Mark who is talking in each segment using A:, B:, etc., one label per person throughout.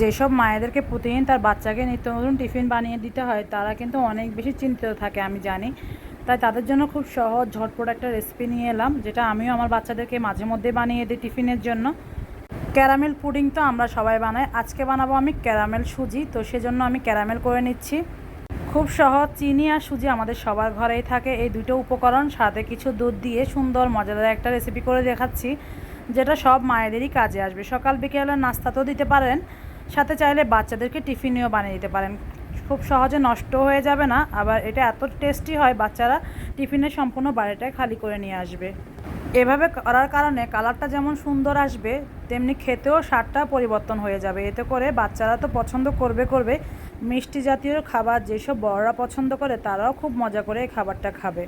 A: যেসব মায়েদেরকে প্রতিদিন তার বাচ্চাকে নিত্য নতুন টিফিন বানিয়ে দিতে হয়, তারা কিন্তু অনেক বেশি চিন্তিত থাকে আমি জানি। তাই তাদের জন্য খুব সহজ, ঝটপট একটা রেসিপি নিয়ে এলাম, যেটা আমিও আমার বাচ্চাদেরকে মাঝে মধ্যে বানিয়ে দিই টিফিনের জন্য। ক্যারামেল পুডিং তো আমরা সবাই বানাই। আজকে বানাবো আমি ক্যারামেল সুজি, তো সেজন্য আমি ক্যারামেল করে নিচ্ছি। খুব সহজ, চিনি আর সুজি আমাদের সবার ঘরেই থাকে। এই দুটো উপকরণ, সাথে কিছু দুধ দিয়ে সুন্দর, মজাদার একটা রেসিপি করে দেখাচ্ছি, যেটা সব মায়েদেরই কাজে আসবে। সকাল বিকেলের নাস্তাতেও দিতে পারেন। সাথে চাইলে বাচ্চাদেরকে টিফিনেও বানিয়ে দিতে পারেন। খুব সহজে নষ্ট হয়ে যাবে না, আবার এটা এত টেস্টি হয় বাচ্চারা, টিফিনের সম্পূর্ণ বাড়িটাই খালি করে নিয়ে আসবে। এভাবে করার কারণে কালারটা যেমন সুন্দর আসবে, তেমনি খেতেও স্বাদটা পরিবর্তন হয়ে যাবে। এতে করে বাচ্চারা তো পছন্দ করবে করবে, মিষ্টি জাতীয় খাবার যেসব বড়রা পছন্দ করে তারাও খুব মজা করে এই খাবারটা খাবে।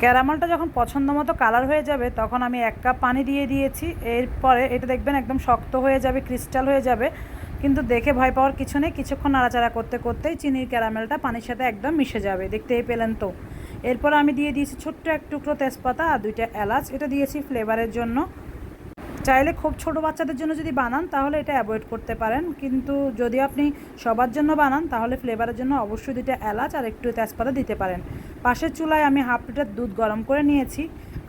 A: ক্যারামেলটা যখন পছন্দ মতো কালার হয়ে যাবে, তখন আমি এক কাপ পানি দিয়ে দিয়েছি। এরপরে এটা দেখবেন একদম শক্ত হয়ে যাবে ক্রিস্টাল হয়ে যাবে। কিন্তু দেখে ভয় পাওয়ার কিছু নেই। কিছুক্ষণ নাড়াচাড়া করতে করতেই চিনির ক্যারামেলটা পানির সাথে একদম মিশে যাবে। দেখতেই পেলেন তো। এরপর আমি দিয়ে দিয়েছি ছোট্ট এক টুকরো তেজপাতা আর দুইটা এলাচ। এটা দিয়েছি ফ্লেভারের জন্য। চাইলে খুব ছোট বাচ্চাদের জন্য যদি বানান, তাহলে এটা অ্যাভয়েড করতে পারেন। কিন্তু যদি আপনি সবার জন্য বানান, তাহলে ফ্লেভারের জন্য অবশ্যই দুইটা এলাচ আর একটু তেজপাতা দিতে পারেন। পাশের চুলায় আমি হাফ লিটার দুধ গরম করে নিয়েছি।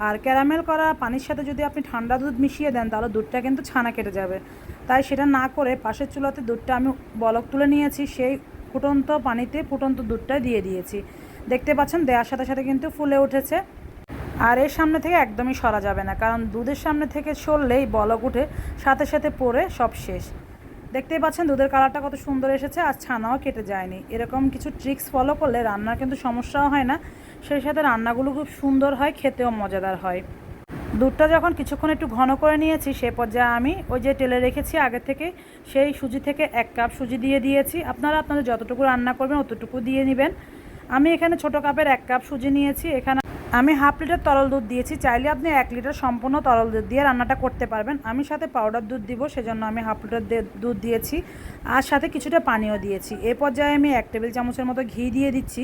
A: আর ক্যারামেল করা পানির সাথে যদি আপনি ঠান্ডা দুধ মিশিয়ে দেন, তাহলে দুধটা কিন্তু ছানা কেটে যাবে। তাই সেটা না করে পাশের চুলাতে দুধটা আমি বলক তুলে নিয়েছি, সেই ফুটন্ত পানিতে ফুটন্ত দুধটা দিয়ে দিয়েছি। দেখতে পাচ্ছেন দেওয়ার সাথে সাথে কিন্তু ফুলে উঠেছে। আর এর সামনে থেকে একদমই সরা যাবে না, কারণ দুধের সামনে থেকে সরলেই বলক উঠে সাথে সাথে পরে সব শেষ। দেখতেই পাচ্ছেন দুধের কালারটা কত সুন্দর এসেছে আর ছানাও কেটে যায়নি। এরকম কিছু ট্রিক্স ফলো করলে রান্নার কিন্তু সমস্যাও হয় না। সেই সাথে রান্নাগুলো খুব সুন্দর হয়, খেতেও মজাদার হয়। দুধটা যখন কিছুক্ষণ একটু ঘন করে নিয়েছি, সে পর্যায়ে আমি ওই যে তেলে রেখেছি আগে থেকে, সেই সুজি থেকে এক কাপ সুজি দিয়ে দিয়েছি। আপনারা আপনাদের যতটুকু রান্না করবেন, অতটুকু দিয়ে নেবেন। আমি এখানে ছোট কাপের এক কাপ সুজি নিয়েছি। এখানে আমি হাফ লিটার তরল দুধ দিয়েছি, চাইলে আপনি এক লিটার সম্পূর্ণ তরল দুধ দিয়ে রান্নাটা করতে পারবেন। আমি সাথে পাউডার দুধ দিব, সেজন্য আমি হাফ লিটার দুধ দিয়েছি। আর সাথে কিছুটা পানিও দিয়েছি। এ পর্যায়ে আমি এক টেবিল চামচের মতো ঘি দিয়ে দিচ্ছি।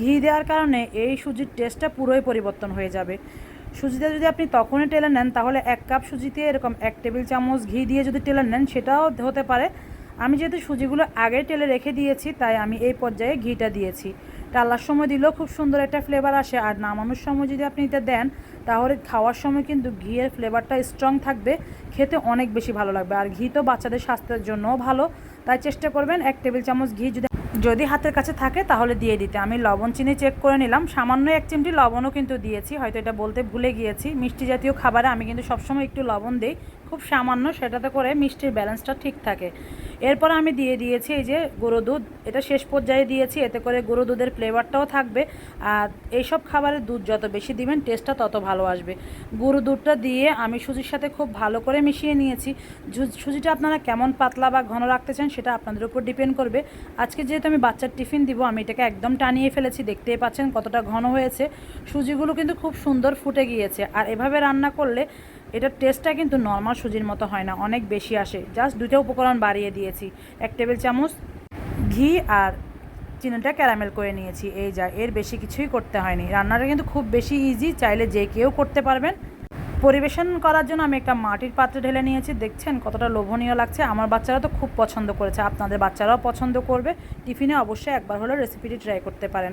A: ঘি দেওয়ার কারণে এই সুজির টেস্টটা পুরোই পরিবর্তন হয়ে যাবে। সুজিটা যদি আপনি তখনই টেলে নেন, তাহলে এক কাপ সুজিতে এরকম এক টেবিল চামচ ঘি দিয়ে যদি টেলে নেন, সেটাও হতে পারে। আমি যেহেতু সুজিগুলো আগে টেলে রেখে দিয়েছি, তাই আমি এই পর্যায়ে ঘিটা দিয়েছি। টালার সময় দিলেও খুব সুন্দর একটা ফ্লেভার আসে, আর নামানোর সময় যদি আপনি এটা দেন, তাহলে খাওয়ার সময় কিন্তু ঘিয়ের ফ্লেভারটা স্ট্রং থাকবে, খেতে অনেক বেশি ভালো লাগবে। আর ঘি তো বাচ্চাদের স্বাস্থ্যের জন্যও ভালো, তাই চেষ্টা করবেন এক টেবিল চামচ ঘি যদি যদি হাতের কাছে থাকে, তাহলে দিয়ে দিতে। আমি লবণ, চিনি চেক করে নিলাম। সামান্য এক চিমটি লবণও কিন্তু দিয়েছি, হয়তো এটা বলতে ভুলে গিয়েছি। মিষ্টি জাতীয় খাবারে আমি কিন্তু সবসময় একটু লবণ দিই, খুব সামান্য সেটাতে করে মিষ্টির ব্যালেন্সটা ঠিক থাকে। এরপর আমি দিয়ে দিয়েছি এই যে গরু দুধ। এটা শেষ পর্যায়ে দিয়েছি, এতে করে গরু দুধের ফ্লেভারটাও থাকবে। আর এইসব খাবারের দুধ যত বেশি দিবেন টেস্টটা তত ভালো আসবে। গরু দুধটা দিয়ে আমি সুজির সাথে খুব ভালো করে মিশিয়ে নিয়েছি। সুজিটা আপনারা কেমন পাতলা বা ঘন রাখতে চান, সেটা আপনাদের উপর ডিপেন্ড করবে। আজকে যেহেতু আমি বাচ্চার টিফিন দিব, আমি এটাকে একদম টানিয়ে ফেলেছি, দেখতেই পাচ্ছেন কতটা ঘন হয়েছে। সুজিগুলো কিন্তু খুব সুন্দর ফুটে গিয়েছে। আর এভাবে রান্না করলে এটার টেস্টটা কিন্তু নর্মাল সুজির মতো হয় না, অনেক বেশি আসে। জাস্ট দুটো উপকরণ বাড়িয়ে দিয়েছি, এক টেবিল চামচ ঘি আর চিনিটা ক্যারামেল করে নিয়েছি। এই যা, এর বেশি কিছুই করতে হয়নি। রান্নাটা কিন্তু খুব বেশি ইজি চাইলে যে কেউ করতে পারবেন। পরিবেশন করার জন্য আমি একটা মাটির পাত্রে ঢেলে নিয়েছি। দেখছেন কতটা লোভনীয় লাগছে। আমার বাচ্চারা তো খুব পছন্দ করেছে, আপনাদের বাচ্চারাও পছন্দ করবে। টিফিনে অবশ্যই একবার হলেও রেসিপিটি ট্রাই করতে পারেন।